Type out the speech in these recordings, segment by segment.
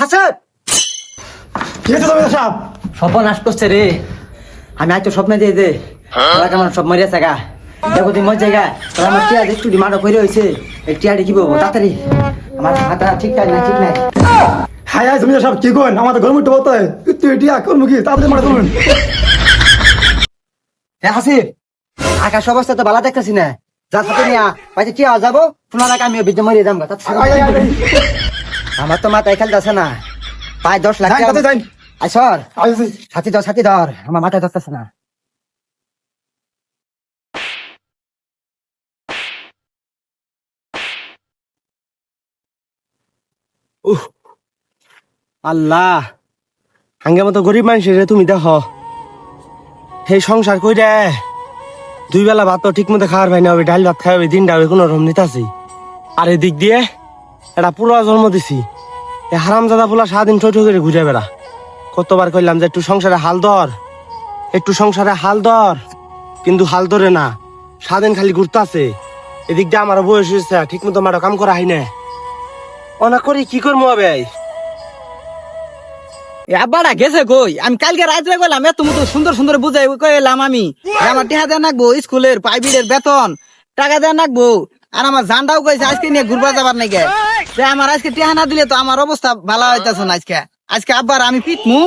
হাসান! কি হয়েছে জমিদার সাহেব সর্বনাশ করছে রে। আমি আজ তো স্বপ্ন দিয়ে দে। তোরা কেমন সব মরিয়া থাকা দেখো তুই মর জায়গা তোরা আমার টিয়া একটু ডিমান্ড করে হয়েছে। এই কি বলব? তাড়াতাড়ি। আমার হাতা ঠিক নাই ঠিক নাই। হাই হাই জমিদার সাহেব কি করেন আমাদের গরম একটু বলতে তুই এটি করব কি? তাড়াতাড়ি মারা চলুন। হ্যাঁ হাসিব। আকাশ অবস্থা তো ভালো দেখতেছি না। যা সাথে নিয়ে পাইছে টিয়া যাব? শোনার আগে আমি বিদ্যা মরিয়ে যাব আমার তো মাথায় খেলতেছে না। পায় দশ লাখ। আয় সর। সাথী ধর সাথী ধর। আমার মাথায় ধরতেছে না। আল্লাহ। হাঙ্গে মতো গরিব মানুষের তুমি দেখ। সেই সংসার কই রে? দুই বেলা ভাত ঠিক মতো খাওয়ার ভাই না হবে, ডাল ভাত খাওয়াবে দিনটা হবে কোনো রকম নিতাছি। আর এদিক দিয়ে এটা পোলা জন্ম দিছি। এ হারাম জাদা পোলা সারাদিন ঠই করে ঘুরে বেড়া। কতবার কইলাম যে একটু সংসারে হাল ধর, একটু সংসারে হাল ধর, কিন্তু হাল ধরে না। সারাদিন খালি ঘুরতাছে এদিক দিয়ে আমার বয়স হয়েছে ঠিক মতো মারো কাম করা হয় না। অনা করি কি করব হবে আব্বাটা গেছে কই? আমি কালকে রাত্রে মতো সুন্দর সুন্দর বুঝাই কইলাম আমি। আমার দেওয়া নাকবো, স্কুলের প্রাইভেটের বেতন, টাকা নাকবো, আর আমার জানটাও কইছে আজকে নিয়ে ঘুরবা যাবার নাকি। আমার আজকে টেহা না দিলে তো আমার অবস্থা ভালো হইতাছে না আজকে। আজকে আব্বার আমি পিটমু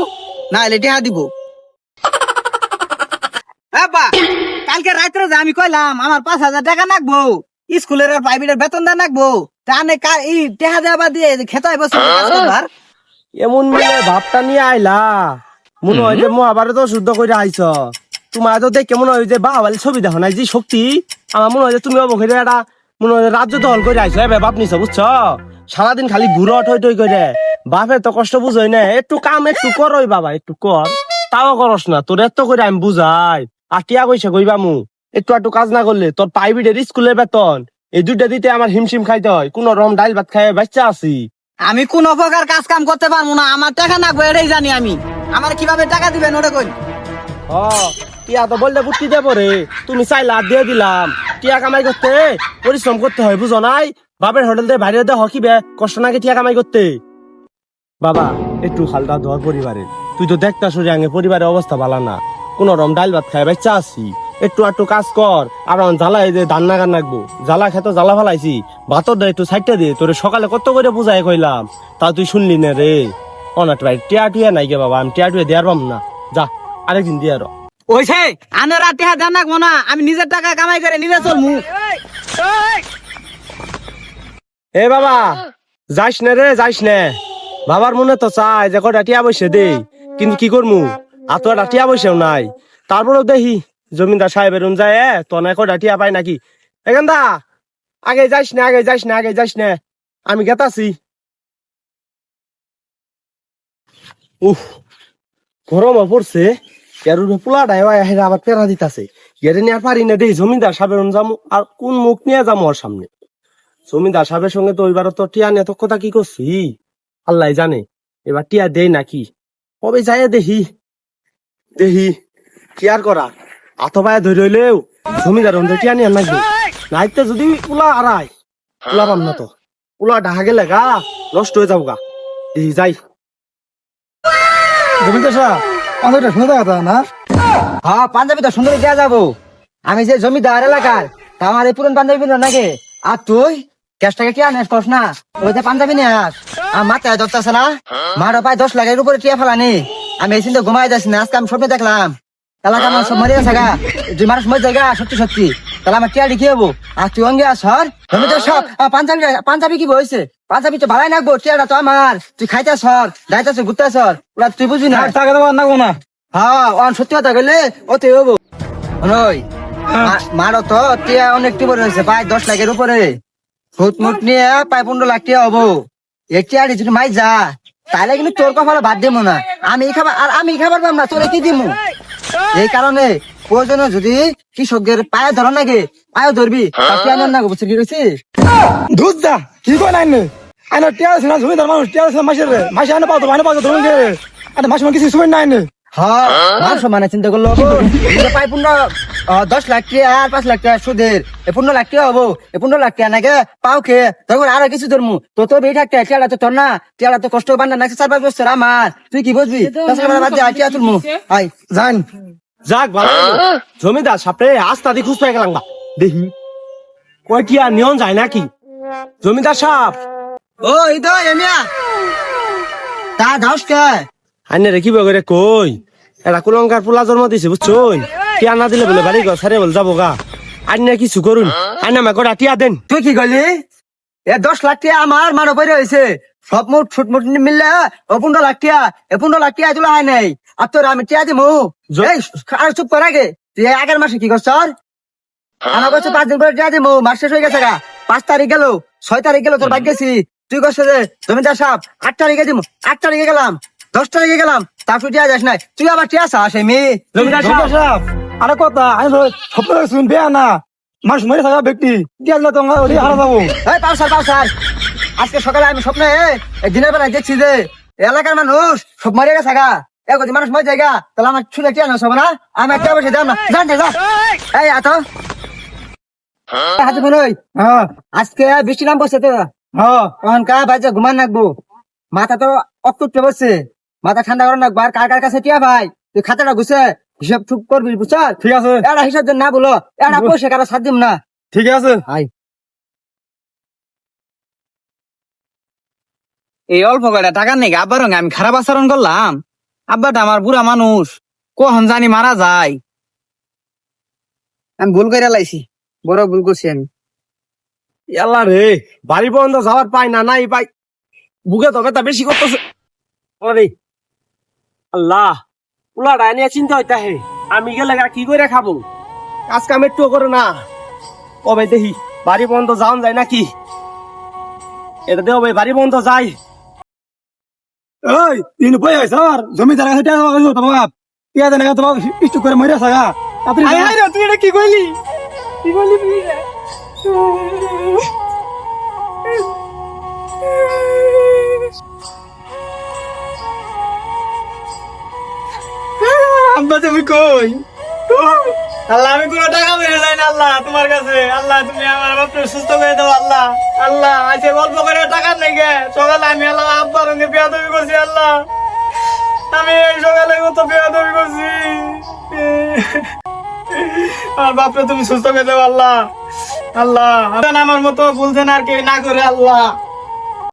না হলে টেহা দিব। কালকে রাত্রে যে আমি কইলাম, আমার পাঁচ হাজার টাকা নাকবো, স্কুলের আর প্রাইভেটের বেতন দেওয়া নাকবো এই টেহা দেওয়া দিয়ে খেতে এমন মিলে ভাবটা নিয়ে আইলা। মনে হয় যে মহাভারত শুদ্ধ করে আইছ। তোমার তো দেখে মনে হয় যে বাহাবালি ছবি দেখো নাই যে শক্তি। আমার মনে হয় যে তুমি অবখেরে একটা মনে হয় রাজ্য দখল করে আইছো। এবার বাপ নিছ বুঝছ? সারাদিন খালি ঘুরো টই টই করে বাপে তো কষ্ট বুঝই না একটু কাম একটু করই বাবা একটু কর। তাও করস না তোর এত করে আমি বুঝাই। আর টিয়া কইছে কইবা মু? একটু একটু কাজ না করলে তোর প্রাইভেটের স্কুলের বেতন। এই দুইটা দিতে আমার হিমশিম খাইতে হয়। কোন রকম ডাইল ভাত খাই বাচ্চা আছি। আমি কোন প্রকার কাজ কাম করতে পারব না। আমার টাকা নাকবো এটাই জানি আমি। আমার কীভাবে টাকা দিবেন ওটা কই ও টিয়া তো বললে বুদ্ধি দেবো রে। তুমি চাইলা দিয়ে দিলাম। টিয়া কামাই করতে পরিশ্রম করতে হয়, বুঝো নাই? বাপের হোটেল দিয়ে বাইরে দে হকিবে কষ্ট নাকি টিয়া কামাই করতে? বাবা, একটু হালদা ধর পরিবারে। তুই তো দেখতা সরি আগে পরিবারের অবস্থা ভালো না। কোন রকম ডাল ভাত খাই বাচ্চা আছি। একটু একটু কাজ কর। আর অন জ্বালা এই যে ধান নাগান রাখব জ্বালা খেত জ্বালা ফালাইছি। ভাতর দে একটু সাইডটা দে। তোরে সকালে কত করে বুঝাই কইলাম। তা তুই শুনলি না রে। অনাট ভাই টিয়া টুয়া নাই গে বাবা আমি টিয়া টুয়া দেওয়ার পাম না। যা আরেকদিন দিয়ে আরও ওইছে আনের আর টাকা দেন নাকবো না। আমি নিজের টাকা কামাই করে নিজে চলমু। এ বাবা যাইস না রে যাইস না। বাবার মনে তো চাই যে কটা টিয়া বসে দে কিন্তু কি করমু? আর তো একটা টিয়া বসেও নাই। তারপরেও দেখি জমিদার সাহেবের রুম যায় এ, তো না কটা টিয়া পাই নাকি? এখান দা আগে যাইস না আগে যাইস না আগে যাইস না। আমি গেতাছি। উফ গরমও পড়ছে। এর উপরে পোলাটাই হেরা আবার পেরা দিতাছে। গেড়ে নিয়ে আর পারি না দেই জমিদার সাহেবের যামু আর কোন মুখ নিয়ে যাব ওর সামনে? জমিদার সাহেবের সঙ্গে তো ওইবার তো টিয়া নিয়ে কথা কি করছি? আল্লাহ জানে এবার টিয়া দেই নাকি? কবে যাই দেখি? দেখি কি আর করা? আতবায় ধরে হইলেও জমিদার অন্ধ টিয়া নিয়ে নাকি নাইতে যদি উলা আড়াই উলা পাম না তো। উলা ঢাকা গেলে গা নষ্ট হয়ে গা দেখি যাই। জমিদার একটা শুনে দেখা না? হ্যাঁ পাঞ্জাবি তো সুন্দর দেওয়া যাব? আমি যে জমিদার এলাকার তা আমার এই পুরন পাঞ্জাবি না নাকি আর তুই ক্যাশ কি আনিস কস না? ওই যে পাঞ্জাবি নিয়ে আস আর মাথায় ধরতেছে না? মারো পায় দশ লাখের উপরে টিয়া ফেলানি। আমি এই চিন্তা ঘুমাই যাচ্ছি না আজকে আমি স্বপ্নে দেখলাম। এলাকা আমার সব মরে গেছে গা দুই মানুষ মরে জায়গা সত্যি সত্যি। তাহলে আমার টিয়া কি হব। আর তুই অঙ্গে আস সর। জমিদার সব পাঞ্জাবি পাঞ্জাবি কি বলছে পাঞ্জাবি তো ভাড়াই নাকবো টিয়াটা তো আমার। তুই খাইতে সর। দাইতে সর ঘুরতে সর। ওরা তুই বুঝবি না। টাকা দেওয়ার নাগবো না। হ্যাঁ অন সত্যি কথা কইলে ওতে হব। নই মারো তো টিয়া অনেক টিবর হয়েছে প্রায় দশ লাখের উপরে। ফুট মুট নিয়ে প্রায় পনেরো লাখ টিয়া হব। একটি আর যদি মাই যা তাহলে কিন্তু তোর কপালে বাদ দেবো না। আমি এই খাবার আর আমি খাবার পাম না তোরে কি দিমু? এই কারণে প্রয়োজনে যদি কৃষকদের পায়ে ধরা নাকি পায়ে ধরবি না বুঝছি কি কইছিস? দুধ যা, কি কয় নাই নে? আইনা টিয়া সিনা না, জমিদার মানুষ, টিয়া আছে মাসের মাসে আইনা পাও তো আইনা পাও তো ধরুন রে? আরে মাসে কিছু শুবেন নাই আইনে হ্যাঁ মানুষ মানে চিন্তা করল। পাই পনেরো দশ লাখ টাকা আর পাঁচ লাখ টাকা সুদের। এ পনেরো লাখ টাকা হব? এ পনেরো লাখ টাকা নাকি পাও খেয়ে তখন আরও কিছু ধরমু। তো তো বেই থাকতে টিয়াটা তো তোর না। টিয়াটা তো কষ্ট বান্ধা নাকি চার পাঁচ বছর আমার। তুই কি বুঝবি? তাছাড়া বাদ দিয়ে টিয়া তুলমু? আই জান যাক ভালো। জমিদার সাপড়ে আস্তা দি খুঁজ পাই গেলাম গা। দেখি। কয় টিয়া নিয়ন যায় নাকি? জমিদার সাপ। ও এই তো এমিয়া। তা দাস কে? আইনে রে কি করে কই? এটা কুলঙ্কার পোলা জন্ম দিছে বুঝছুন টিয়া না দিলে বলে বাড়ি সারে বলে যাব গা। আইনে কিছু করুন। আইনে আমাকে টিয়া দেন। তুই কি করলি এ দশ লাখ টাকা আমার মার উপরে হয়েছে সব মুঠ ছুট মুট মিললে ও পনেরো লাখ টাকা এ পনেরো লাখ টাকা তুলে হয় নাই। আর তোর আমি টিয়া দিমু। আর চুপ কর আগে। তুই আগের মাসে কি করছ? আমার কাছে পাঁচ দিন করে টিয়া দিমু। মাস শেষ হয়ে গেছে গা। পাঁচ তারিখ গেল ছয় তারিখ গেল তোর বাদ গেছি তুই করছে যে জমিদার সাহেব আট তারিখে দিমু। আট তারিখে গেলাম। দশ তারিখে গেলাম? তারপর টিয়া যাস নাই। তুই আবার টিয়া চাস জমিদার সাহেব আরে কথা আমি স্বপ্ন শুন বেয়া না। মানুষ মরে থাকা ব্যক্তি। টিয়া দিলে তো ওই হারা যাব। এই পাও স্যার পাও স্যার আজকে সকালে আমি স্বপ্নে দিনের বেলায় দেখছি যে এই এলাকার মানুষ সব মরে গেছে গা। মানুষ মরে জায়গা তাহলে আমার ছুলে টিয়া নষ্ট হবে না আমি একটা বসে দাম না। জান যা এই আত হাতে ফোন হ্যাঁ। আজকে বৃষ্টি নাম বসছে তো হ্যাঁ। কা বাজে ঘুমান রাখব মাথা তো অকুটে বসছে মাথা ঠান্ডা করে রাখব আর কার কার কাছে টিয়া ভাই? তুই খাতাটা ঘুষে হিসাব চুপ করবি বুঝছ ঠিক আছে। এটা হিসাব যেন না বলো এটা পয়সা কারও সাত দিম না। ঠিক আছে। আই এই অল্প কয়টা টাকা নেই আব্বার আমি খারাপ আচরণ করলাম। আব্বাটা আমার বুড়া মানুষ কখন জানি মারা যায়। আমি ভুল করে লাইছি বড় ভুল করছি আমি। আল্লাহ রে বাড়ি পর্যন্ত যাওয়ার পাই না নাই পাই বুকে তো ব্যথা বেশি করতেছে। আল্লাহ পোলাটা নিয়ে চিন্তা হইতা হে। আমি গেলে কি করে খাব? কাজ কাম একটু করে না। কবে দেখি বাড়ি পর্যন্ত যাওন যায় নাকি? এটা দেও ভাই বাড়ি পর্যন্ত যাই। ওই তিন উপায় হয় স্যার জমিদার কাছে দেওয়া গেছিল তোমার টিয়া দেন তোমার স্টুক করে মরে থাকা আপনি তুই এটা কি কইলি? কি কইলি আব্বা তুমি কই? আল্লাহ, আমি কোনো টাকা যাই না, আল্লাহ, তোমার কাছে। আল্লাহ, তুমি আমার বাপরে সুস্থ করে দাও, আল্লাহ। আল্লাহ আজকে গল্প করে টাকা নেই গে সকালে আমি আল্লাহ আব্বার সঙ্গে বেয়াদবি করছি, আল্লাহ। আমি এই সকালে কত বেয়াদবি করছি। আমার বাপরে তুমি সুস্থ করে দাও, আল্লাহ। আল্লাহ, আমার মতো বলছেন আর কেউ না করে, আল্লাহ।